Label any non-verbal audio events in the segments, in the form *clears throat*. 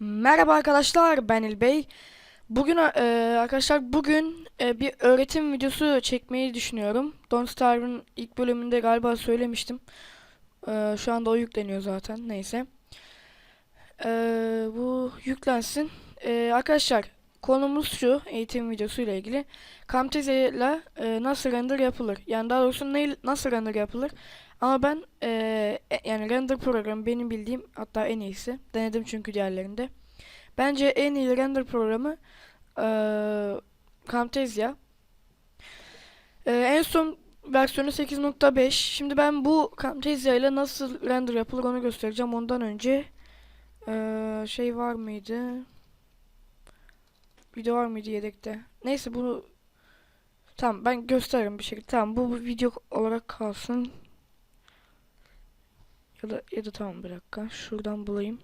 Merhaba arkadaşlar ben İlbey. Bugün e, arkadaşlar bugün e, bir öğretim videosu çekmeyi düşünüyorum. Don't Starve'ın ilk bölümünde galiba söylemiştim. E, şu anda o yükleniyor zaten neyse. E, bu yüklensin. E, arkadaşlar konumuz şu eğitim videosu ile ilgili. Camtasia ile e, nasıl render yapılır? Yani daha doğrusu ne, nasıl render yapılır? Ama ben e, e, yani render programı benim bildiğim hatta en iyisi. Denedim çünkü diğerlerinde. Bence en iyi render programı eee Camtasia. Eee, en son versiyonu 8.5. Şimdi ben bu Camtasia ile nasıl render yapılır onu göstereceğim. Ondan önce eee, şey var mıydı? Video var mıydı yedekte? Neyse bunu Tamam ben gösteririm bir şekilde. Tamam bu, bu video olarak kalsın. Ya da ya da tamam bir dakika. Şuradan bulayım.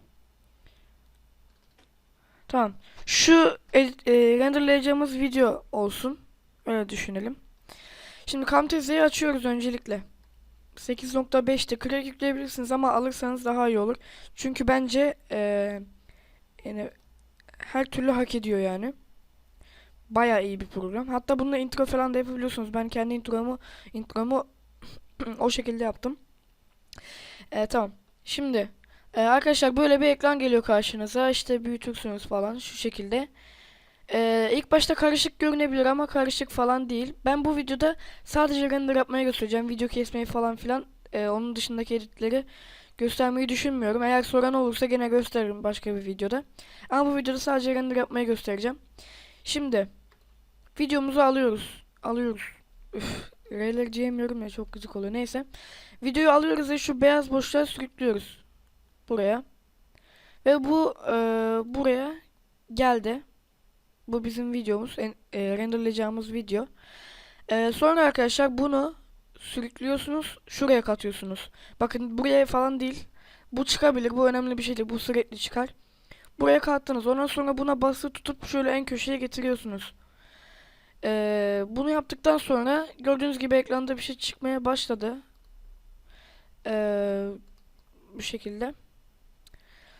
Tamam. Şu e, e, renderlayacağımız video olsun. Öyle düşünelim. Şimdi Camtasia'yı açıyoruz öncelikle. 8.5'te Crack yükleyebilirsiniz ama alırsanız daha iyi olur. Çünkü bence e, yani her türlü hak ediyor yani. Bayağı iyi bir program. Hatta bununla intro falan da yapabiliyorsunuz. Ben kendi intromu intromu *clears throat* o şekilde yaptım. E, tamam. Şimdi ee, arkadaşlar böyle bir ekran geliyor karşınıza. İşte büyütürsünüz falan şu şekilde. Ee, ilk başta karışık görünebilir ama karışık falan değil. Ben bu videoda sadece render yapmaya göstereceğim. Video kesmeyi falan filan. Ee, onun dışındaki editleri göstermeyi düşünmüyorum. Eğer soran olursa gene gösteririm başka bir videoda. Ama bu videoda sadece render yapmayı göstereceğim. Şimdi videomuzu alıyoruz. Alıyoruz. Üf, R'leri diyemiyorum ya çok gıcık oluyor. Neyse. Videoyu alıyoruz ve şu beyaz boşluğa sürüklüyoruz buraya. Ve bu e, buraya geldi. Bu bizim videomuz. En, e, renderlayacağımız video. E, sonra arkadaşlar bunu sürüklüyorsunuz. Şuraya katıyorsunuz. Bakın buraya falan değil. Bu çıkabilir. Bu önemli bir şey değil. Bu sürekli çıkar. Buraya kattınız. Ondan sonra buna bası tutup şöyle en köşeye getiriyorsunuz. E, bunu yaptıktan sonra gördüğünüz gibi ekranda bir şey çıkmaya başladı. E, bu şekilde.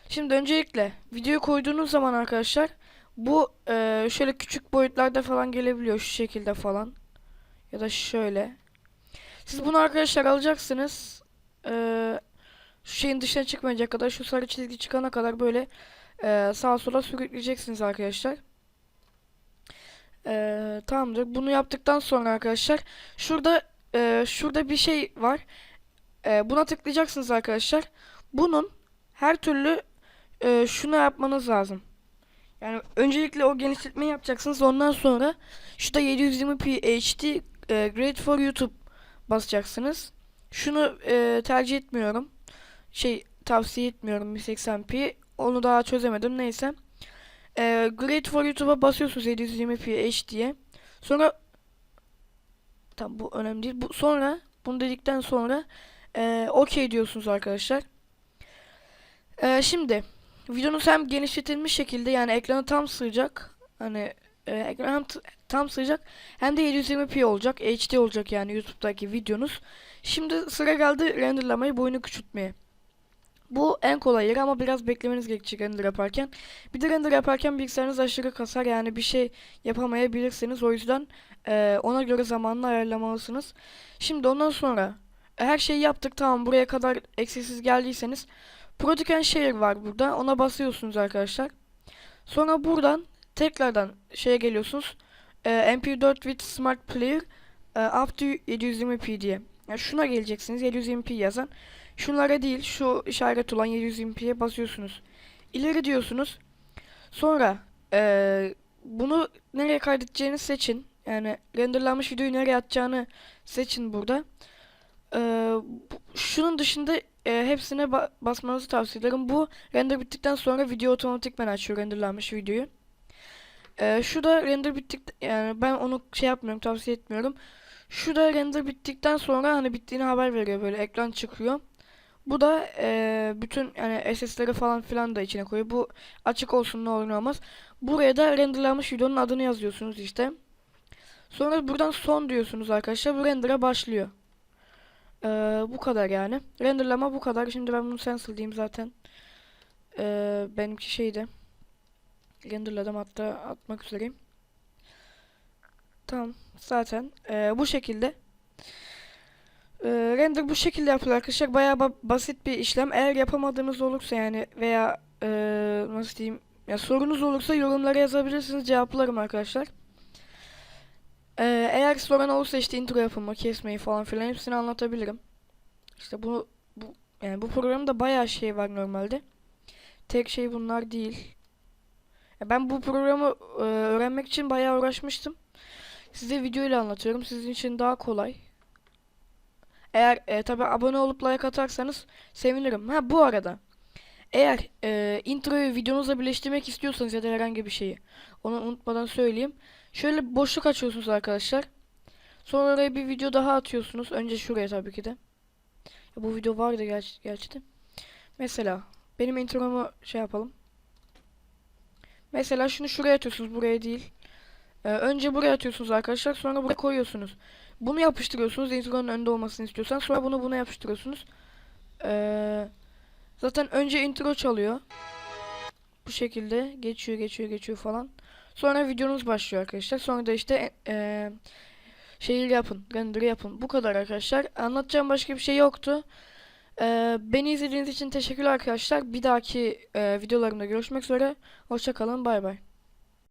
Şimdi öncelikle videoyu koyduğunuz zaman arkadaşlar bu e, şöyle küçük boyutlarda falan gelebiliyor şu şekilde falan ya da şöyle. Siz bunu arkadaşlar alacaksınız. E, şu şeyin dışına çıkmayacak kadar şu sarı çizgi çıkana kadar böyle e, sağa sola sürükleyeceksiniz arkadaşlar. E, tamamdır. Bunu yaptıktan sonra arkadaşlar şurada e, şurada bir şey var. E, buna tıklayacaksınız arkadaşlar. Bunun her türlü e, şunu yapmanız lazım. Yani öncelikle o genişletmeyi yapacaksınız. Ondan sonra şurada 720p HD e, Great for YouTube basacaksınız. Şunu e, tercih etmiyorum. Şey tavsiye etmiyorum 1080p. Onu daha çözemedim. Neyse. E, Great for YouTube'a basıyorsunuz 720p HD'ye. Sonra tam bu önemli değil. Bu sonra bunu dedikten sonra e, OK diyorsunuz arkadaşlar. E, şimdi videonuz hem genişletilmiş şekilde yani ekranı tam sığacak. Hani e, ekran hem tam sığacak hem de 720p olacak. HD olacak yani YouTube'daki videonuz. Şimdi sıra geldi renderlamayı boyunu küçültmeye. Bu en kolay yeri ama biraz beklemeniz gerekecek render yaparken. Bir de render yaparken bilgisayarınız aşırı kasar yani bir şey yapamayabilirsiniz. O yüzden e, ona göre zamanını ayarlamalısınız. Şimdi ondan sonra her şeyi yaptık tamam buraya kadar eksiksiz geldiyseniz Product and Share var burada. Ona basıyorsunuz arkadaşlar. Sonra buradan tekrardan şeye geliyorsunuz. E, MP4 with Smart Player e, up to 720p diye. Yani şuna geleceksiniz 720p yazan. Şunlara değil şu işaret olan 720p'ye basıyorsunuz. İleri diyorsunuz. Sonra e, bunu nereye kaydedeceğini seçin. Yani renderlanmış videoyu nereye atacağını seçin burada. E, bu, şunun dışında e, hepsine ba basmanızı tavsiye ederim. Bu render bittikten sonra video otomatikmen açıyor renderlanmış videoyu. E, şu da render bittik yani ben onu şey yapmıyorum tavsiye etmiyorum. Şu da render bittikten sonra hani bittiğini haber veriyor böyle ekran çıkıyor. Bu da e, bütün yani SS'leri falan filan da içine koyuyor. Bu açık olsun ne olur ne olmaz. Buraya da renderlanmış videonun adını yazıyorsunuz işte. Sonra buradan son diyorsunuz arkadaşlar. Bu render'a başlıyor. Ee, bu kadar yani. Renderlama bu kadar. Şimdi ben bunu cancel diyeyim zaten. Ee, benimki şeydi. renderladım hatta atmak üzereyim. Tamam zaten e, bu şekilde. E, render bu şekilde yapılıyor arkadaşlar. Bayağı ba- basit bir işlem. Eğer yapamadığınız olursa yani veya e, nasıl diyeyim ya sorunuz olursa yorumlara yazabilirsiniz. Cevaplarım arkadaşlar. E, eğer sorun olursa işte intro yapımı, kesmeyi falan filan hepsini anlatabilirim. İşte bu bu yani bu programda bayağı şey var normalde. Tek şey bunlar değil. Ben bu programı e, öğrenmek için bayağı uğraşmıştım. Size video ile anlatıyorum. Sizin için daha kolay. Eğer e, tabi abone olup like atarsanız sevinirim. Ha bu arada eğer e, introyu videonuzla birleştirmek istiyorsanız ya da herhangi bir şeyi onu unutmadan söyleyeyim. Şöyle boşluk açıyorsunuz arkadaşlar. Sonra oraya bir video daha atıyorsunuz. Önce şuraya tabii ki de. Ya bu video vardı ger gerçi de. Mesela benim intromu şey yapalım. Mesela şunu şuraya atıyorsunuz, buraya değil. Ee, önce buraya atıyorsunuz arkadaşlar, sonra buraya koyuyorsunuz. Bunu yapıştırıyorsunuz, intronun önde olmasını istiyorsan. Sonra bunu buna yapıştırıyorsunuz. Ee, zaten önce intro çalıyor. Bu şekilde geçiyor, geçiyor, geçiyor falan. Sonra videonuz başlıyor arkadaşlar. Sonra da işte ee, şeyi yapın, render'ı yapın. Bu kadar arkadaşlar. Anlatacağım başka bir şey yoktu. Ee, beni izlediğiniz için teşekkürler arkadaşlar. Bir dahaki e, videolarımda görüşmek üzere. Hoşçakalın. Bay bay.